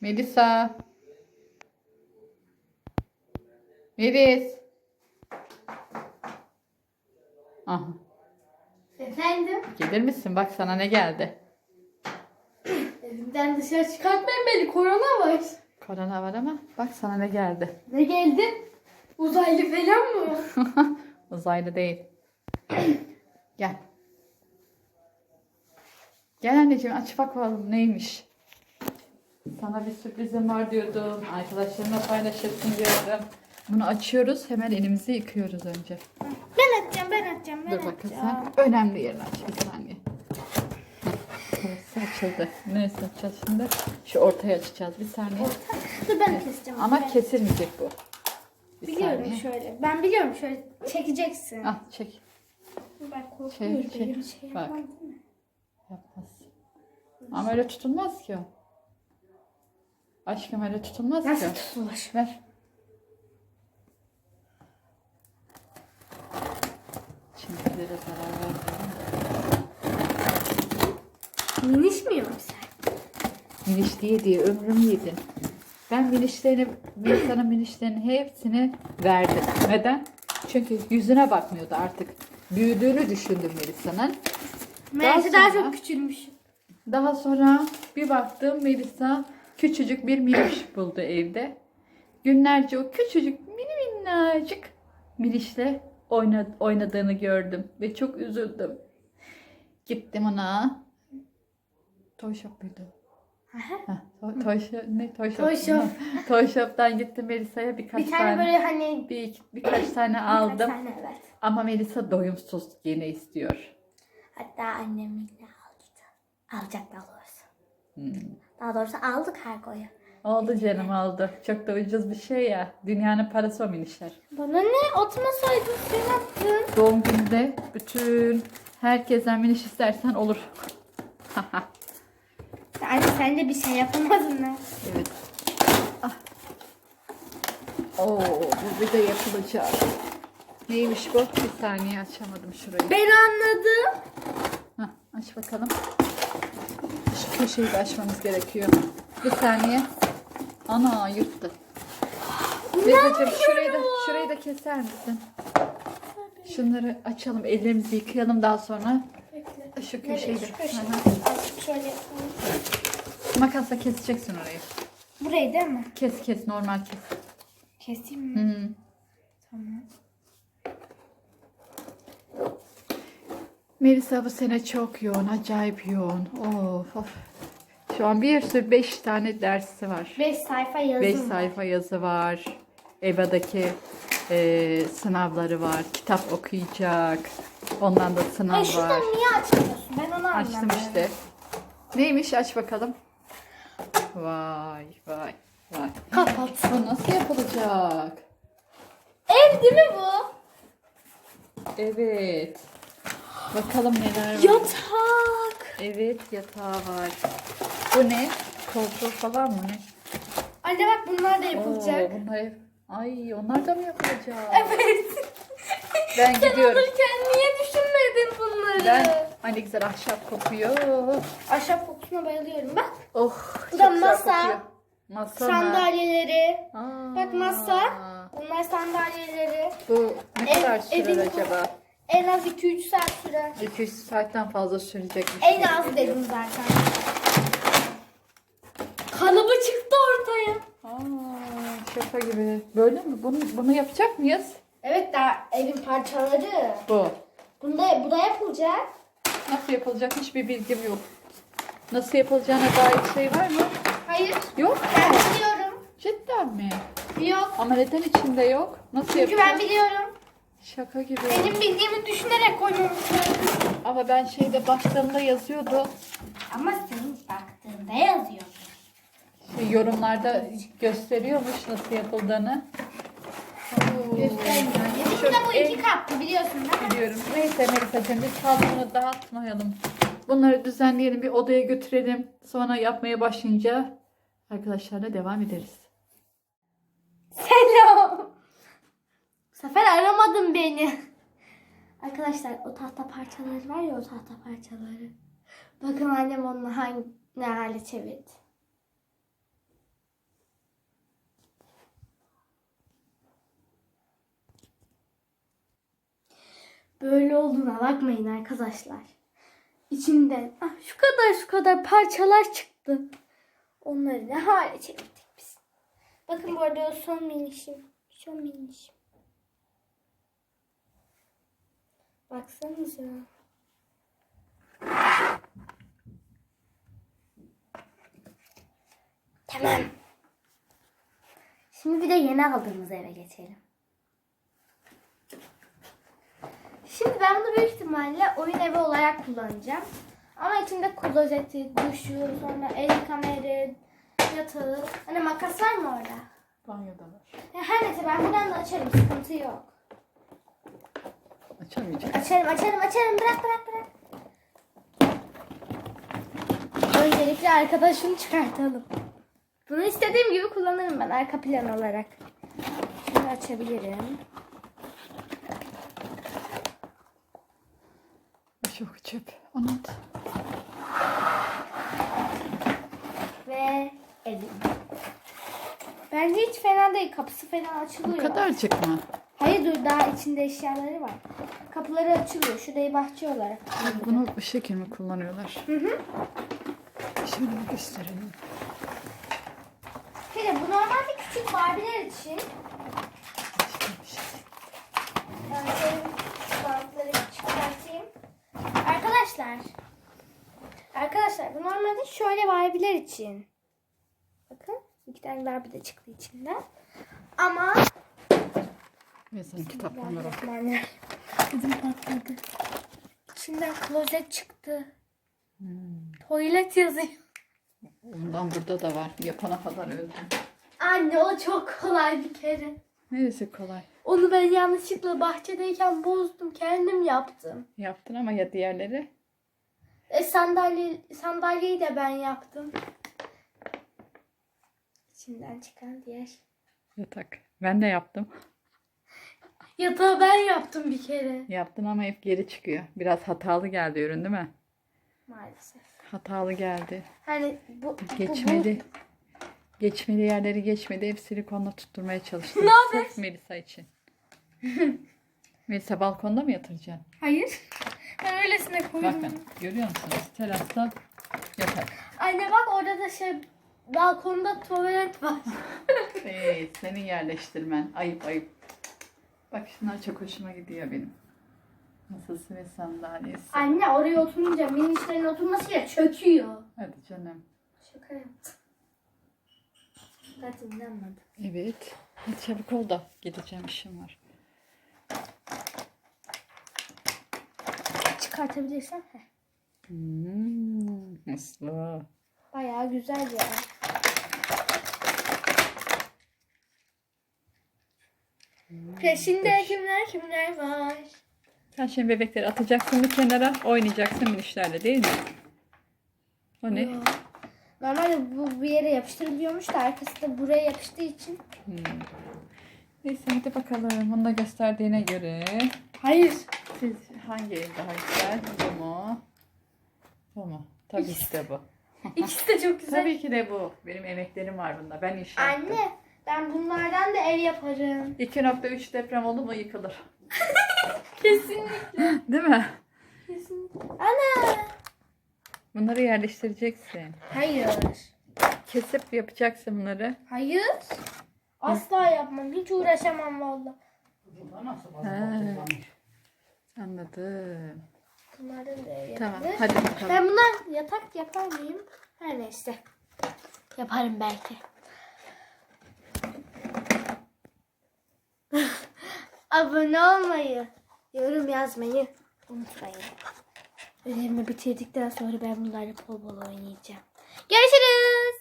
Melisa. Melis. Aha. Efendim? Gelir misin? Bak sana ne geldi. Evimden dışarı çıkartmayın beni. Korona var. Korona var ama bak sana ne geldi. Ne geldi? Uzaylı falan mı? Uzaylı değil. Gel. Gel anneciğim aç bakalım neymiş. Sana bir sürprizim var diyordum. Arkadaşlarımla paylaşırsın diyordum. Bunu açıyoruz. Hemen elimizi yıkıyoruz önce. Ben atacağım, ben atacağım, ben Dur atacağım. sen. Önemli yerini aç bir saniye. Burası açıldı. Neresi açacağız şimdi? Şu ortaya açacağız bir saniye. Dur ben keseceğim. Ama ben. kesilmeyecek bu. Bir Biliyorum saniye. şöyle. Ben biliyorum şöyle çekeceksin. Al çek. Ben korkuyorum. Çek. benim şey Bak. yapmam değil mi? Yapmaz. Ama öyle tutulmaz ki o. Aşkım öyle tutulmaz ki Nasıl o. tutulur? Ver. Çimdilere zarar vermeyelim. Miniş mi sen? Miniş diye diye ömrümü yedin. Ben minişlerini, Melisa'nın minişlerinin hepsini verdim. Neden? Çünkü yüzüne bakmıyordu artık. Büyüdüğünü düşündüm Melisa'nın. Meğerse Daha daha sonra- çok küçülmüş. Daha sonra bir baktım Melisa küçücük bir miniş buldu evde. Günlerce o küçücük mini minnacık minişle oyna- oynadığını gördüm ve çok üzüldüm. Gittim ona. Toy shop muydu? Heh, toy, shop, ne toy shop? Toy shop. toy shop'tan gittim Melisa'ya birkaç Bir tane böyle hani bir, birkaç tane birkaç aldım. tane evet. Ama Melisa doyumsuz yine istiyor. Hatta annem yine aldı. Alacak daha doğrusu. Hmm. Daha doğrusu aldık her koyu. Oldu canım oldu. Çok da ucuz bir şey ya. Dünyanın parası o minişler. Bana ne? Atmasaydın sen attın. Doğum gününde bütün herkesten miniş istersen olur. Anne sen de bir şey yapamadın mı? evet. Ah. Oo, bu bir de yapılacak. Neymiş bu? Bir saniye açamadım şurayı. Ben anladım. Hah, aç bakalım. Şu köşeyi de açmamız gerekiyor. Bir saniye. Ana yırttı. Teyzeciğim şurayı da, şurayı da keser misin? Şunları açalım, ellerimizi yıkayalım daha sonra. Bekle. Şu köşeyi de. Şu. Azıcık şöyle yapalım. Makasla keseceksin orayı. Burayı değil mi? Kes kes normal kes. Keseyim mi? Hı. Tamam. Melisa bu sene çok yoğun, acayip yoğun. Of of. Şu an bir sürü beş tane dersi var. 5 sayfa Beş var. sayfa yazı var. EBA'daki e, sınavları var. Kitap okuyacak. Ondan da sınav Ay var. şuradan niye açmıyorsun? Ben onu Açtım anlamadım. işte. Neymiş aç bakalım. Vay vay vay. Kapat. Bu nasıl yapılacak? Ev değil mi bu? Evet. Bakalım neler var. Yatak. Evet yatağı var. Bu ne? Koltuğu falan mı ne? Anne bak bunlar da yapılacak. Oo, bunlar hep... Ay onlar da mı yapılacak? Evet. Ben Sen gidiyorum. alırken niye düşünmedin bunları? Ben ne güzel ahşap kokuyor. Ahşap kokusuna bayılıyorum bak. Oh Bu çok da güzel masa. kokuyor. Masa mı? Sandalyeleri. Aa, Bak masa. Bunlar sandalyeleri. Bu ne kadar sürer evin- acaba? En az 2-3 saat sürer. 2-3 saatten fazla sürecekmiş. En az dedim zaten. Kalıbı çıktı ortaya. Aa, şaka gibi. Böyle mi? Bunu, bunu yapacak mıyız? Evet daha evin parçaları. Bu. Bunda, bu da yapılacak. Nasıl yapılacak hiçbir bilgim yok. Nasıl yapılacağına dair şey var mı? Hayır. Yok. Ben biliyorum. Cidden mi? Yok. Ama neden içinde yok? Nasıl Çünkü ben yapacağız? biliyorum. Şaka gibi. Benim bildiğimi düşünerek koymamışım. Ama ben şeyde başlarında yazıyordu. Ama senin baktığında yazıyor. Şey, yorumlarda gösteriyormuş nasıl yapıldığını. Göstermiyor. Bizim de bu iki katlı biliyorsun değil mi? Biliyorum. Neyse Melisa'cığım biz fazla dağıtmayalım. Bunları düzenleyelim bir odaya götürelim. Sonra yapmaya başlayınca arkadaşlarla devam ederiz. sefer aramadın beni. Arkadaşlar o tahta parçaları var ya o tahta parçaları. Bakın annem onu hangi ne hale çevirdi. Böyle olduğuna bakmayın arkadaşlar. İçinden ah, şu kadar şu kadar parçalar çıktı. Onları ne hale çevirdik biz. Bakın bu arada o son minişim. Son minişim. Baksanıza. Tamam. Şimdi bir de yeni aldığımız eve geçelim. Şimdi ben bunu büyük ihtimalle oyun evi olarak kullanacağım. Ama içinde klozeti, duşu, sonra el kamerı, yatağı. Hani makas var mı orada? Banyoda var. Ya her neyse ben buradan da açarım sıkıntı yok. Açamayacağım. Açarım açarım açarım bırak bırak bırak. Öncelikle arkadaşını çıkartalım. Bunu istediğim gibi kullanırım ben arka plan olarak. Şimdi açabilirim. Çok çöp. Anlat. Ve elim. Bence hiç fena değil. Kapısı Bu açılıyor. kadarcık mı? Hayır dur daha içinde eşyaları var. Kapıları açılıyor. Şurayı bahçe olarak. Bunu bu şekil mi kullanıyorlar? Hı hı. Şimdi gösterelim. De bu normalde küçük Barbie'ler için. Bantları çıkartayım. Arkadaşlar. Arkadaşlar bu normalde şöyle Barbie'ler için. Bakın iki tane Barbie de çıktı içinden. Ama senin kitaplarına bak. Ödüm patladı. İçinden klozet çıktı. Tuvalet yazıyor. Ondan burada da var. Yapana kadar öldüm. Anne o çok kolay bir kere. Neresi kolay? Onu ben yanlışlıkla bahçedeyken bozdum. Kendim yaptım. Yaptın ama ya diğerleri? E, sandalye, sandalyeyi de ben yaptım. İçinden çıkan diğer. Yatak. Ben de yaptım. Yatağı ben yaptım bir kere. Yaptın ama hep geri çıkıyor. Biraz hatalı geldi ürün değil mi? Maalesef. Hatalı geldi. Hani bu, bu- Geçmedi. Geçmedi yerleri geçmedi. Hep silikonla tutturmaya çalıştım. Ne? Sırf Melisa için. Melisa balkonda mı yatıracaksın? Hayır. Ben öylesine koydum. Bakın görüyor musunuz? Terasta yatak. Anne bak orada da şey balkonda tuvalet var. Hey, senin yerleştirmen. Ayıp ayıp. Bak şunlar çok hoşuma gidiyor benim. Masası ve sandalyesi. Anne oraya oturunca minişlerin oturmasıyla çöküyor. Hadi canım. Şaka yaptım. Zaten inanmadım. Evet. Hadi çabuk ol da gideceğim işim var. Çıkartabilirsem. Heh. Hmm, Aslı. Bayağı güzel ya. Peşinde kimler kimler var. Sen şimdi bebekleri atacaksın bir kenara, oynayacaksın minişlerle değil mi? O ne? Yo. Normalde bu bir yere yapıştırılıyormuş da arkası da buraya yapıştığı için. Hmm. Neyse hadi bakalım. Bunu da gösterdiğine göre Hayır. siz hangi ev daha güzel? Bu mu? Bu mu? Tabii ki de bu. İkisi de çok güzel. Tabii ki de bu. Benim emeklerim var bunda. Ben inşa ettim. Anne ben bunlardan da ev yaparım. 2.3 deprem oldu mu yıkılır. Kesinlikle. Değil mi? Kesinlikle. Ana. Bunları yerleştireceksin. Hayır. Kesip yapacaksın bunları. Hayır. Asla yapmam. Hiç uğraşamam valla. Anladım. Bunlardan da ev Tamam yapılır. hadi bakalım. Ben bundan yatak yapar mıyım? Her neyse. Yaparım belki. Abone olmayı, yorum yazmayı unutmayın. Ödevimi bitirdikten sonra ben bunlarla bol bol oynayacağım. Görüşürüz.